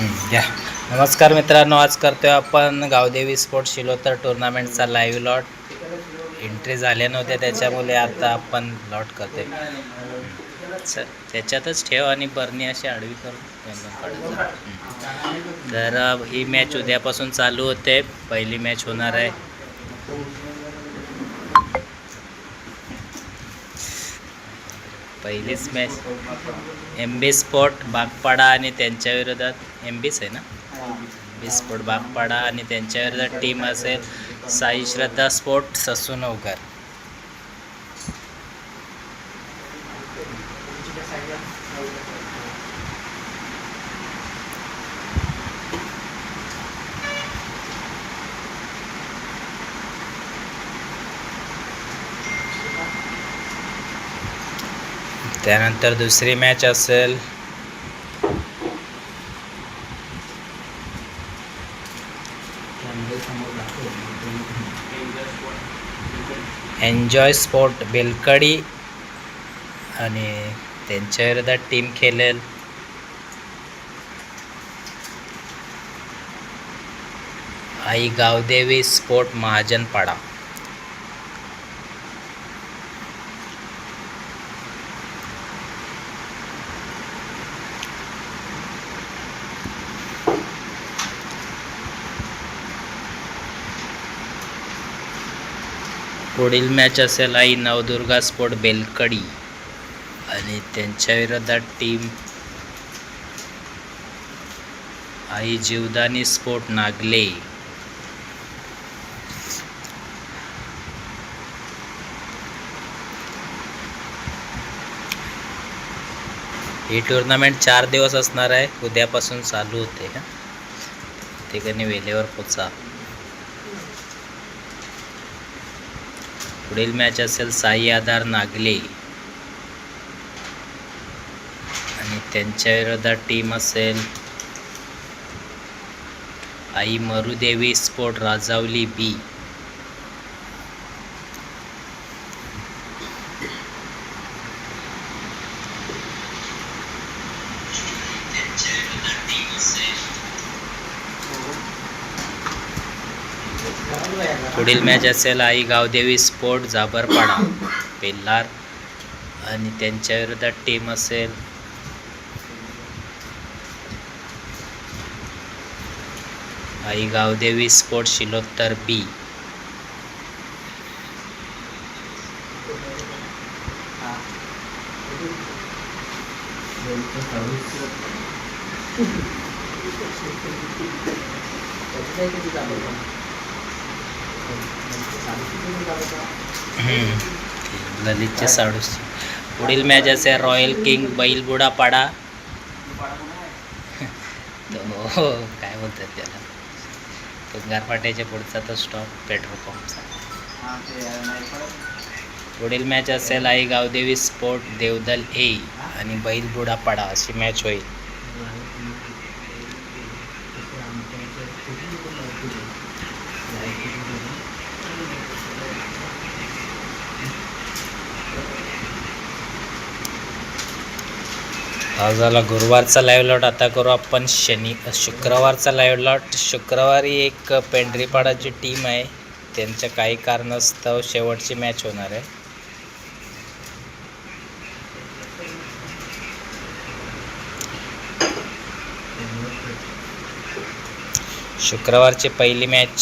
या. नमस्कार मित्रांनो आज करतोय आपण गावदेवी स्पोर्ट शिलोतर टुर्नामेंटचा लाईव्ह लॉट एंट्री झाल्या नव्हत्या त्याच्यामुळे आता आपण लॉट करतोय. हम्म, त्याच्यातच ठेव आणि बरणी अशी आडवी करून दोन काढायचं. तर अ, ही मॅच उद्यापासून चालू होते. पहिली मॅच होणार आहे. पहिलीच match M B sport Bagpada आणि त्यांच्या विरोधात. एम बीच आहे ना? बी स्पॉट बागपाडा आणि त्यांच्या विरोधात टीम असेल साई श्रद्धा स्पोर्ट ससूनवकर त्यानंतर दुसरी मॅच असेल. एन्जॉय स्पोर्ट बेलकडी आणि त्यांच्या विरोधात टीम खेळेल. आई गावदेवी स्पोर्ट महाजनपाडा. पुढील मॅच असेल आई नवदुर्गा स्पोर्ट बेलकडी. आणि त्यांच्या विरोधात टीम आई जीवदानी स्पोर्ट नागले. ही टुर्नामेंट चार दिवस असणार आहे. उद्यापासून चालू होते. ठिकाणी वेळेवर पोचा पुढील मॅच असेल साई आधार नागले. आणि त्यांच्या विरोधात टीम असेल आई मरुदेवी स्पोर्ट राजावली बी पुढील मॅच असेल आई गावदेवी स्पोर्ट जाबरपाडा. पेल्लार आणि त्यांच्या विरोधात टीम असेल. आई गावदेवी स्पोर्ट शिलोत्तर बी ललितचे साडूस पुढील मॅच असेल रॉयल किंग बैलबुडा पाडा हो काय बोलतात त्याला. तो गारपाट्याच्या पुढचा तो स्टॉप पेट्रोल पंपचा पुढील मॅच असेल आई गावदेवी स्पोर्ट देवदल ए आणि बैलबुडा पाडा अशी मॅच होईल. हा झाला गुरुवारचा लाईव्ह लॉट आता करू आपण शनी शुक्रवारचा लाईव्ह लॉट शुक्रवारी एक पेंढरीपाडाची टीम आहे. त्यांच्या काही कारणास्तव शेवटची मॅच होणार आहे. शुक्रवारची पहिली मॅच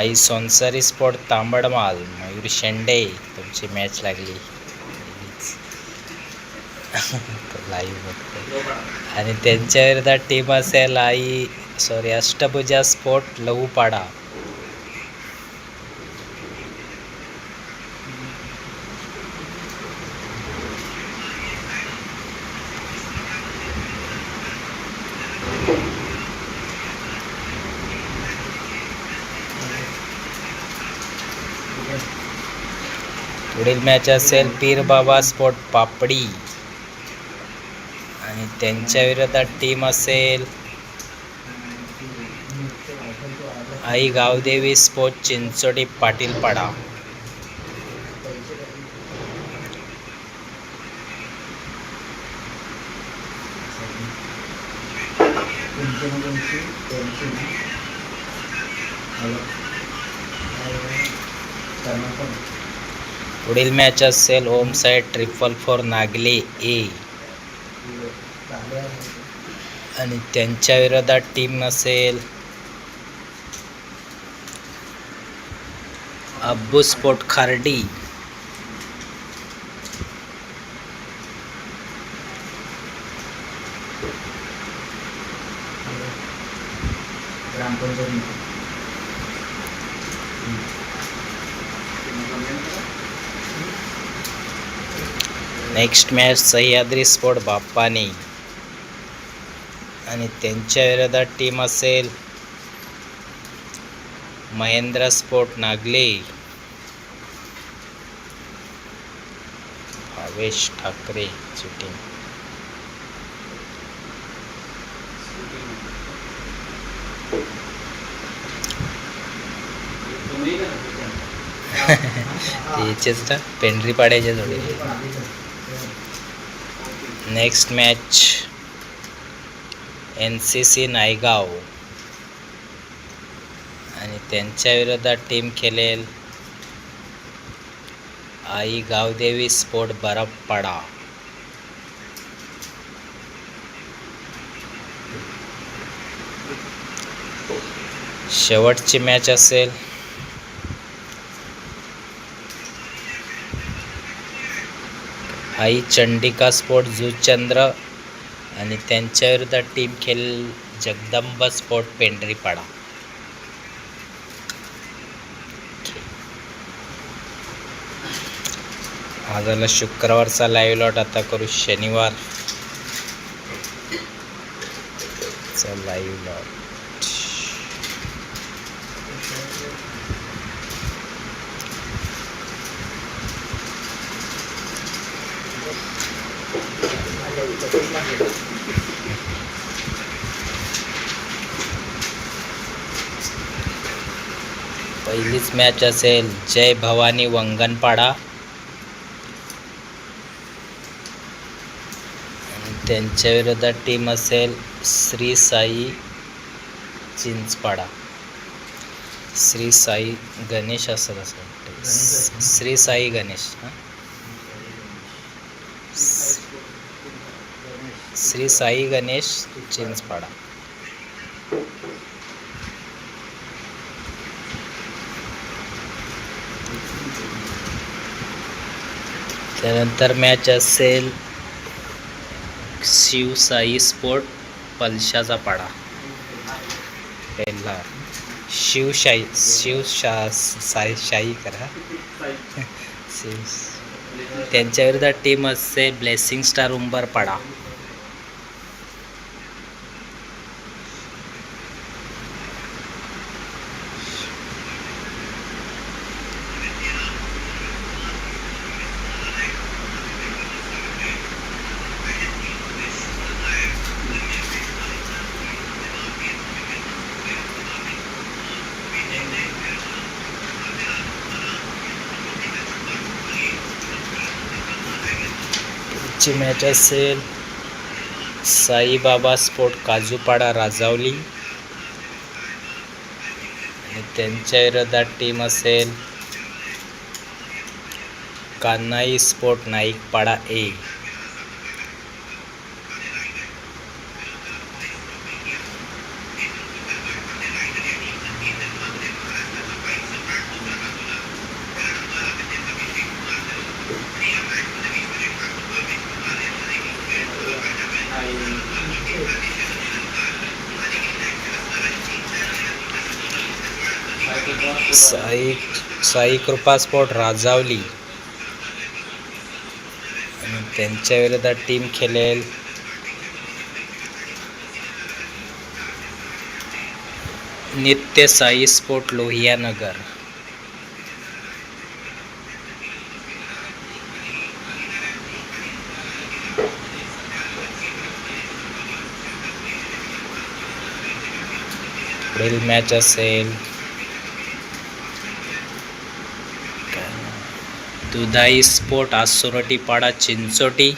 आई सोनसरी स्पोर्ट तांबडमाल मयूर शेंडे तुमची मॅच लागली. लाईव्ह बघते आणि त्यांच्या विरोधात टीम असेल आई सॉरी अष्टभुजा स्पोर्ट लहूपाडा पुढील मॅच असेल पीर बाबा स्पोर्ट पापडी. आणि त्यांच्या विरोधात टीम असेल आई गावदेवी स्पोर्ट चिंचोडी पाटीलपाडा. पुढील मॅच असेल. Home side triple four Nagle A आणि त्यांच्या विरोधात टीम असेल Abbu sport Khardi. Next match Sahyadri sport Bappani. आणि त्यांच्या विरोधात टीम असेल महेंद्र स्पोर्ट नागले. भावेश ठाकरे टीम याचेच ना पेंढरी पाड्याच्या जोडी next match N C C Naigaon. आणि त्यांच्या विरोधात टीम खेळेल आई गावदेवी स्पोर्ट बरफपाडा शेवटची मॅच असेल. आई चंडिका स्पोर्ट जुचंद्र आणि त्यांच्या टीम खेळ जगदंब स्पोर्ट पेंढरीपाडा. हा झाला शुक्रवारचा लाईव्ह लॉट आता करू शनिवार. लाईव्ह लॉट पहिलीच मॅच असेल जय भवानी वंगणपाडा त्यांच्या विरोधात टीम असेल श्री साई चिंचपाडा. श्री साई गणेश असं असं वाटतं श्री साई गणेश हां? श्री साई गणेश चिंचपाडा. त्यानंतर मॅच असेल शिवसाई स्पोर्ट पलशाचा पाडा. पहिला. शिवशाही शिवशा साई शाही करा. शिव त्यांच्या टीम असते ब्लेसिंग स्टार उंबरपाडा. ची मॅच असेल. साईबाबा स्पोर्ट काजूपाडा राजावली. आणि त्यांच्या विरोधात टीम असेल. Kanhai sport Naikpada A Sai Sai Kripa sport Rajavali. आणि त्यांच्या विरोधात टीम खेळेल. नित्य साई स्पोर्ट लोहियानगर. पुढील मॅच असेल. दुधाई स्पोर्ट आसोरटी पाडा चिंचोटी.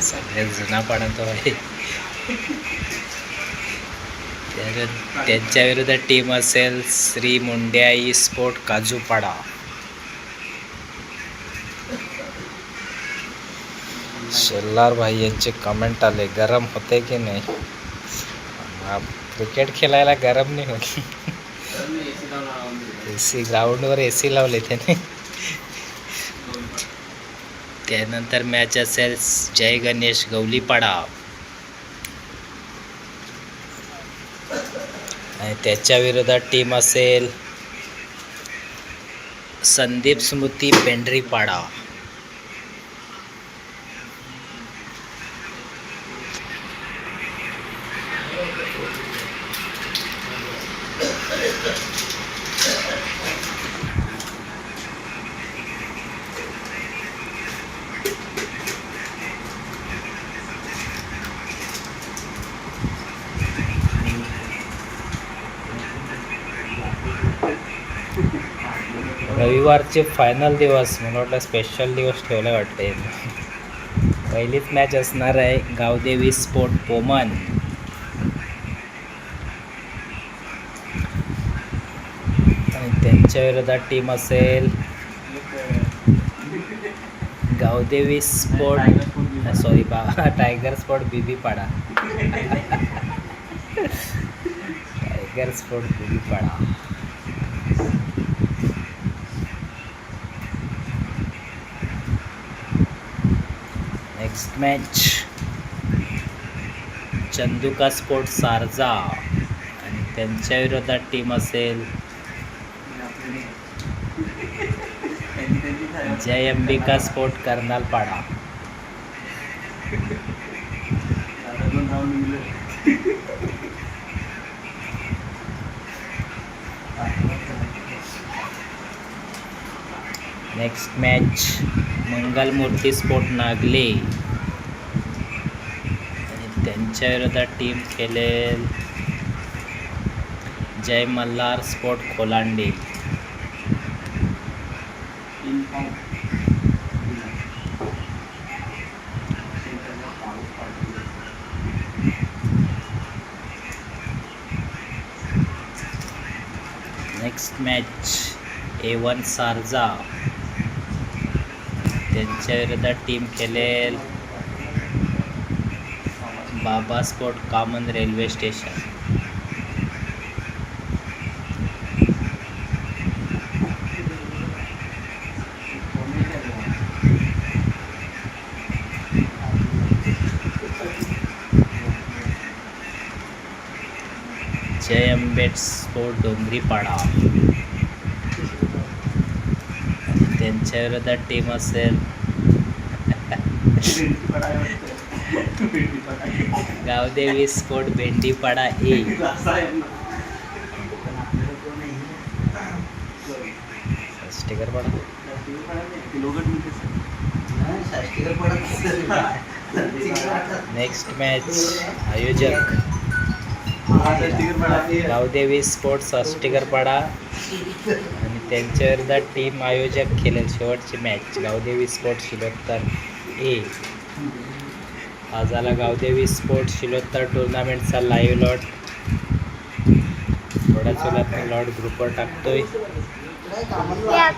सगळ्यात जुना पाडा तो आहे त्यांच्या विरुद्ध टीम असेल श्री मुंड्याई स्पोर्ट काजूपाडा. शेल्लार भाई यांचे कमेंट आले गरम होते की नाही? क्रिकेट खेळायला गरम नाही होत. ए सी ग्राउंडवर ए सी लावले त्याने. त्यानंतर मॅच असेल जय गणेश गवलीपाडा. आणि त्याच्या विरोधात टीम असेल संदीप स्मृती पेंढरीपाडा. रविवारचे फायनल दिवस मला वाटलं स्पेशल दिवस ठेवला वाटते पहिलीच मॅच असणार आहे गावदेवी स्पोर्ट पोमन आणि त्यांच्या विरोधात टीम असेल गावदेवी स्पोर्ट सॉरी बा tiger sport Bibi Pada. Tiger sport Bibi Pada next match Chanduka sport Sarja. आणि त्यांच्या विरोधात टीम असेल. Jai Ambika sport Karnalpada. Next match Mangalmurti sport Nagle. त्यांच्या विरोधात टीम खेळेल. Jai Malhar sport Kholande. Next match A one Sarja त्यांच्या विरोधात team खेळेल. Baba sport common railway station. Jai अंबेड sport Dongripada. त्यांच्या विरोधात टीम असेल. Gavdevi sport Bhendipada A. Sticker पडा. नेक्स्ट मॅच आयोजक. गावदेवी स्पोर्ट्स अस्टिकरपाडा आणि त्यांच्यावर टीम आयोजक खेळेल. शेवटची match Gavdevi sport Shilottar A. आज झाला गावदेवी स्पोर्ट शिलोत्तर टुर्नामेंटचा लाईव्ह लॉट थोड्याच वेळात मी लॉट ग्रुपवर टाकतोय. या